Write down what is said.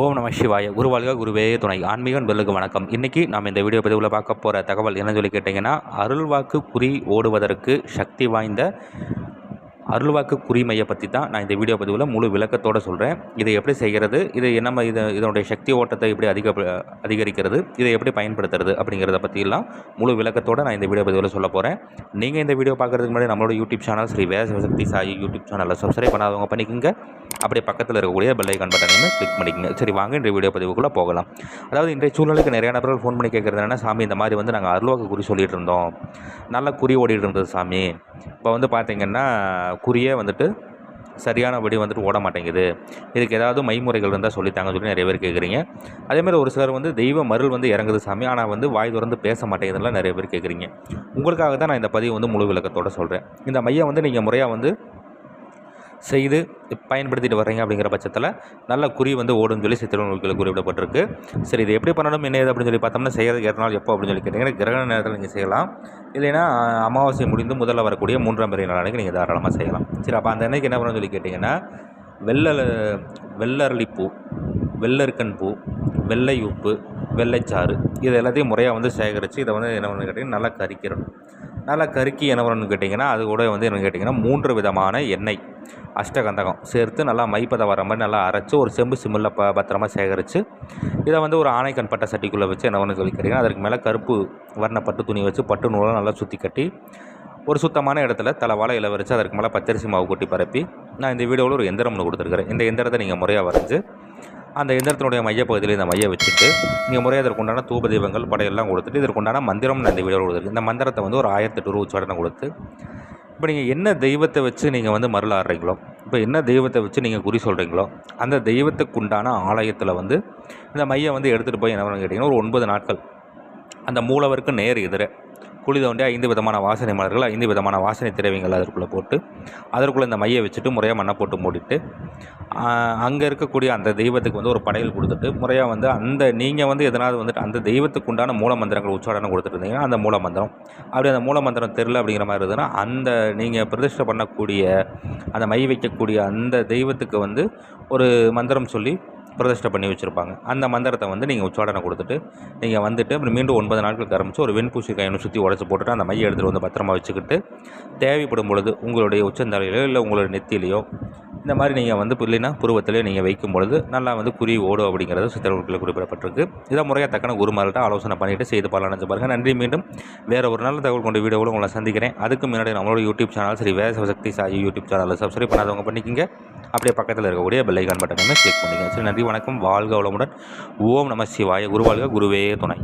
ஓம் நம சிவாய. குருவாழ்க குருவே துணை. ஆன்மீக நண்பர்களுக்கு வணக்கம். இன்றைக்கி நாம் இந்த வீடியோ பதிவில் பார்க்க போகிற தகவல் என்ன சொல்லி கேட்டிங்கன்னா அருள்வாக்கு குறி ஓடுவதற்கு சக்தி வாய்ந்த அருள்வாக்கு குறிமையை பற்றி தான் நான் இந்த வீடியோ பதிவில் முழு விளக்கத்தோடு சொல்கிறேன் இதை எப்படி செய்கிறது இது என்ன இது இதனுடைய சக்தி ஓட்டத்தை எப்படி அதிக அதிகரிக்கிறது இதை எப்படி பயன்படுத்துறது அப்படிங்கிறத பற்றியெல்லாம் முழு விளக்கத்தோடு நான் இந்த வீடியோ பதிவில் சொல்ல போகிறேன் நீங்கள் இந்த வீடியோ பார்க்குறதுக்கு முன்னாடி நம்மளோட யூடியூப் சேனல் ஸ்ரீ வேசக்தி சாயி யூடியூப் சேனலில் சப்ஸ்கிரைப் பண்ணாதவங்க பண்ணிக்கோங்க. அப்படியே பக்கத்தில் இருக்கக்கூடிய பெல் ஐக்கான் பட்டனையுமே கிளிக் பண்ணிக்கோங்க. சரி வாங்க இன்றைய வீடியோ பதிவுக்குள்ளே போகலாம். அதாவது இன்றைய சூழ்நிலைக்கு நிறைய நபர்கள் ஃபோன் பண்ணி கேட்குறது என்னென்னா சாமி இந்த மாதிரி வந்து நாங்கள் அருள்வாக்கு குறி சொல்லிட்டு இருந்தோம். நல்லா குறி ஓடிட்டு இருந்தது சாமி. இப்போ வந்து பார்த்திங்கன்னா குறியே வந்துட்டு சரியானபடி வந்துட்டு ஓட மாட்டேங்குது. இதுக்கு ஏதாவது மைமுறைகள் இருந்தால் சொல்லித்தாங்கன்னு சொல்லி நிறைய பேர் கேட்குறீங்க அதேமாதிரி ஒரு சிலர் வந்து தெய்வ மருள் வந்து இறங்குது சாமி. ஆனால் வந்து வாய் திறந்து பேச மாட்டேங்குதுலாம் நிறைய பேர் கேட்குறீங்க உங்களுக்காக தான் நான் இந்த பதிவு வந்து முழு விளக்கத்தோடு சொல்கிறேன் இந்த மையம் வந்து நீங்கள் முறையாக வந்து செய்து பயன்படுத்திட்டு வர்றீங்க அப்படிங்கிற பட்சத்தில் நல்ல குறி வந்து ஓடும் சொல்லி சித்திர குறிப்பிடப்பட்டிருக்கு. சரி இது எப்படி பண்ணணும் என்ன அப்படின்னு சொல்லி பார்த்தோம்னா செய்கிறது ஏற்ற நாள் எப்போ அப்படின்னு சொல்லி கேட்டிங்கன்னா கிரகண நேரத்தில் நீங்கள் செய்யலாம். இல்லைன்னா அமாவாசை முடிந்து முதல்ல வரக்கூடிய மூன்றாம் பெரிய நாளைக்கு நீங்கள் தாராளமாக செய்யலாம். சரி அப்போ அந்த அன்னைக்கு என்ன பண்ணணும்னு சொல்லி கேட்டிங்கன்னா வெள்ளை வெள்ளரளிப்பூ வெள்ளருக்கன் பூ வெள்ளை உப்பு வெள்ளைச்சாறு இது எல்லாத்தையும் முறையாக வந்து சேகரித்து இதை வந்து என்ன பண்ணு கேட்டிங்கன்னா நல்லா கறிக்கிறணும் நல்லா கருக்கி என்ன பண்ணணும்னு கேட்டிங்கன்னா அது கூட வந்து என்ன கேட்டிங்கன்னா மூன்று விதமான எண்ணெய். அஷ்டகந்தகம் சேர்த்து நல்லா மைப்பதை வர மாதிரி நல்லா அரைச்சி ஒரு செம்பு சிம்மில் ப பத்திரமா சேகரித்து இதை வந்து ஒரு ஆணைக்கண் பட்ட சட்டிக்குள்ளே வச்சு என்ன ஒன்று சொல்லிக்கிறீங்க அதுக்கு அதற்கு மேலே கருப்பு வர்ண பட்டு துணி வச்சு பட்டு நூலாக நல்லா சுற்றி கட்டி ஒரு சுத்தமான இடத்துல தலைவாழை இலை வரைச்சி அதற்கு மேலே பச்சரிசி மாவு கொட்டி பரப்பி நான் இந்த வீடியோவில் ஒரு எந்திரம் ஒன்று கொடுத்துருக்குறேன். இந்த எந்திரத்தை நீங்கள் முறையாக வரைஞ்சி அந்த எந்திரத்தினுடைய மையப்பகுதியில் இந்த மைய வச்சுட்டு நீங்கள் முறையாக இதற்குண்டான தூப தீபங்கள் படையெல்லாம் கொடுத்துட்டு இதற்குண்டான மந்திரம் நான் இந்த வீடியோவில் கொடுத்துருக்கு இந்த மந்திரத்தை வந்து ஒரு ஆயிரத்தெட்டு ரூபா உச்சாடனை கொடுத்து இப்போ நீங்கள் என்ன தெய்வத்தை வச்சு நீங்கள் வந்து மருள் ஆடுறீங்களோ இப்போ என்ன தெய்வத்தை வச்சு நீங்கள் குறி சொல்கிறீங்களோ அந்த தெய்வத்துக்குண்டான ஆலயத்தில் வந்து இந்த மையம் வந்து எடுத்துகிட்டு போய் என்ன பண்ணு கேட்டிங்கன்னா ஒரு ஒன்பது நாட்கள். அந்த மூலவருக்கு நேர் எதிரே. குழி தோண்டி ஐந்து விதமான வாசனை மலர்கள் ஐந்து விதமான வாசனை திரவியங்கள் அதற்குள்ளே போட்டு அதற்குள்ளே இந்த மையை வச்சுட்டு முறையாக மண்ணை போட்டு மூடிட்டு அங்கே இருக்கக்கூடிய அந்த தெய்வத்துக்கு வந்து ஒரு படையல் கொடுத்துட்டு முறையாக வந்து அந்த நீங்கள் வந்து எதனாவது வந்துட்டு அந்த தெய்வத்துக்கு உண்டான மூல மந்திரங்கள் உச்சாரணம் கொடுத்துட்டு இருந்தீங்கன்னா அந்த மூல மந்திரம். அப்படி அந்த மூல மந்திரம் தெரில அப்படிங்கிற மாதிரி இருந்ததுன்னா அந்த நீங்கள் பிரதிஷ்டை பண்ணக்கூடிய அந்த மை வைக்கக்கூடிய அந்த தெய்வத்துக்கு வந்து ஒரு மந்திரம் சொல்லி பிரதிஷ்டை பண்ணி வச்சுருப்பாங்க. அந்த மந்திரத்தை வந்து நீங்கள் உச்சாடனை கொடுத்துட்டு நீங்கள் வந்துட்டு அப்புறம் மீண்டும் ஒன்பது நாட்களுக்கு ஆரம்பித்து ஒரு வெண்பூசி கையை சுற்றி உடச்சி போட்டுட்டு அந்த மையை எடுத்துகிட்டு வந்து பத்திரமா வச்சுக்கிட்டு தேவைப்படும் பொழுது உங்களுடைய உச்சந்தலையிலையோ இல்லை உங்களுடைய நெத்திலையோ இந்த மாதிரி நீங்கள் வந்து இல்லைன்னா புருவத்திலேயே நீங்கள் வைக்கும் பொழுது நல்லா வந்து குறி ஓடும் அப்படிங்கிறது சித்தர்களுக்குள்ள குறிப்பிடப்பட்டிருக்கு. இதை முறையாக தக்கன குருமார்கிட்ட ஆலோசனை பண்ணிவிட்டு செய்து பலனடைஞ்சு பாருங்கள் நன்றி. மீண்டும் வேறு ஒரு நல்ல தகவல் கொண்ட வீடியோவில் உங்களை சந்திக்கிறேன். அதுக்கு முன்னாடி நம்மளோட யூடியூப் சேனல் சரி வேறு சக்தி சாயி யூடியூப் சேனலில் சப்ஸ்கிரைப் பண்ணாதவங்க பண்ணிக்கிங்க. அப்படியே பக்கத்தில் இருக்கக்கூடிய பெல்லைக்கான் பட்டனை கிளிக் பண்ணிக்கங்க. சரி நன்றி. வணக்கம். வாழ்க வளமுடன். ஓம் நம சிவாய. குருவாழ்க குருவே துணை.